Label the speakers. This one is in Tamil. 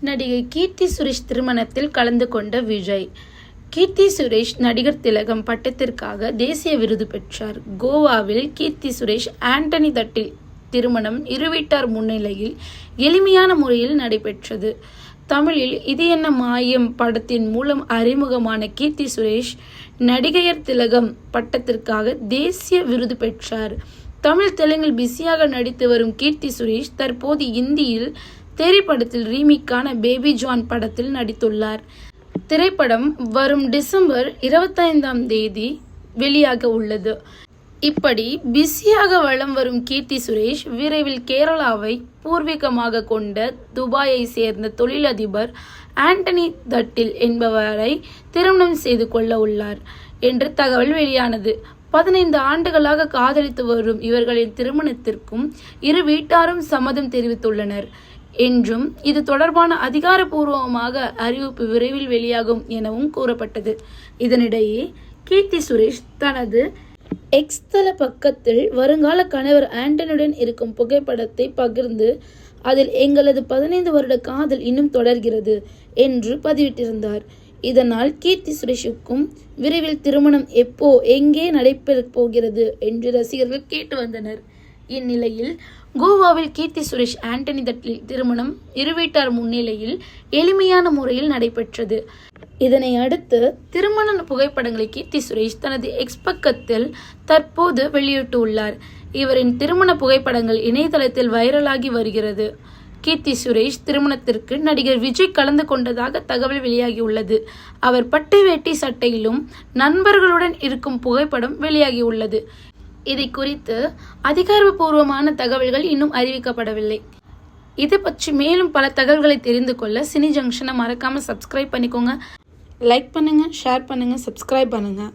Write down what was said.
Speaker 1: நடிகை கீர்த்தி சுரேஷ் திருமணத்தில் கலந்து கொண்ட விஜய். கீர்த்தி சுரேஷ் நடிகர் திலகம் பட்டத்திற்காக தேசிய விருது பெற்றார். கோவாவில் கீர்த்தி சுரேஷ் ஆண்டனி தட்டில் திருமணம் இருவீட்டார் முன்னிலையில் எளிமையான முறையில் நடைபெற்றது. தமிழில் இது என்ன மாயம் படத்தின் மூலம் அறிமுகமான கீர்த்தி சுரேஷ் நடிகையர் திலகம் பட்டத்திற்காக தேசிய விருது பெற்றார். தமிழ் தெலுங்கில் பிஸியாக நடித்து வரும் கீர்த்தி சுரேஷ் தற்போது இந்தியில் தெரி படத்தில் ரீமிக்கான பேபி ஜான் படத்தில் நடித்துள்ளார். திரைப்படம் வரும் டிசம்பர் இருபத்தைந்தாம் தேதி வெளியாக உள்ளது. இப்படி பிஸியாக வலம் வரும் கீர்த்தி சுரேஷ் விரைவில் கேரளாவை பூர்வீகமாக கொண்ட துபாயை சேர்ந்த தொழிலதிபர் ஆண்டனி தட்டில் என்பவரை திருமணம் செய்து கொள்ள உள்ளார் என்று தகவல் வெளியானது. பதினைந்து ஆண்டுகளாக காதலித்து வரும் இவர்களின் திருமணத்திற்கும் இரு வீட்டாரும் சம்மதம் தெரிவித்துள்ளனர். என்றும் இது தொடர்பான அதிகாரப்பூர்வமாக அறிவிப்பு விரைவில் வெளியாகும் எனவும் கூறப்பட்டது. இதனிடையே கீர்த்தி சுரேஷ் தனது எக்ஸ்தல பக்கத்தில் வருங்கால கணவர் ஆண்டனுடன் இருக்கும் புகைப்படத்தை பகிர்ந்து அதில் எங்களது பதினைந்து வருட காதல் இன்னும் தொடர்கிறது என்று பதிவிட்டிருந்தார். இதனால் கீர்த்தி சுரேஷுக்கும் விரைவில் திருமணம் எப்போ எங்கே நடைபெறப் போகிறது என்று ரசிகர்கள் கேட்டு வந்தனர். இந்நிலையில் கோவாவில் கீர்த்தி சுரேஷ் ஆண்டனி தட்டில் திருமணம் இருவீட்டார் முன்னிலையில் எளிமையான முறையில் நடைபெற்றது. இதனை அடுத்து திருமண புகைப்படங்களை கீர்த்தி சுரேஷ் தனது எக்ஸ் பக்கத்தில் தற்போது வெளியிட்டுள்ளார். இவரின் திருமண புகைப்படங்கள் இணையதளத்தில் வைரலாகி வருகிறது. கீர்த்தி சுரேஷ் திருமணத்திற்கு நடிகர் விஜய் கலந்து கொண்டதாக தகவல் வெளியாகியுள்ளது. அவர் பட்டு வேட்டி சட்டையிலும் நண்பர்களுடன் இருக்கும் புகைப்படம் வெளியாகியுள்ளது. இதை குறித்து அதிகாரப்பூர்வமான தகவல்கள் இன்னும் அறிவிக்கப்படவில்லை. இதை பற்றி மேலும் பல தகவல்களை தெரிந்து கொள்ள சினி ஜங்ஷனை மறக்காமல் சப்ஸ்கிரைப் பண்ணிக்கோங்க. லைக் பண்ணுங்கள் ஷேர் பண்ணுங்கள் சப்ஸ்கிரைப் பண்ணுங்கள்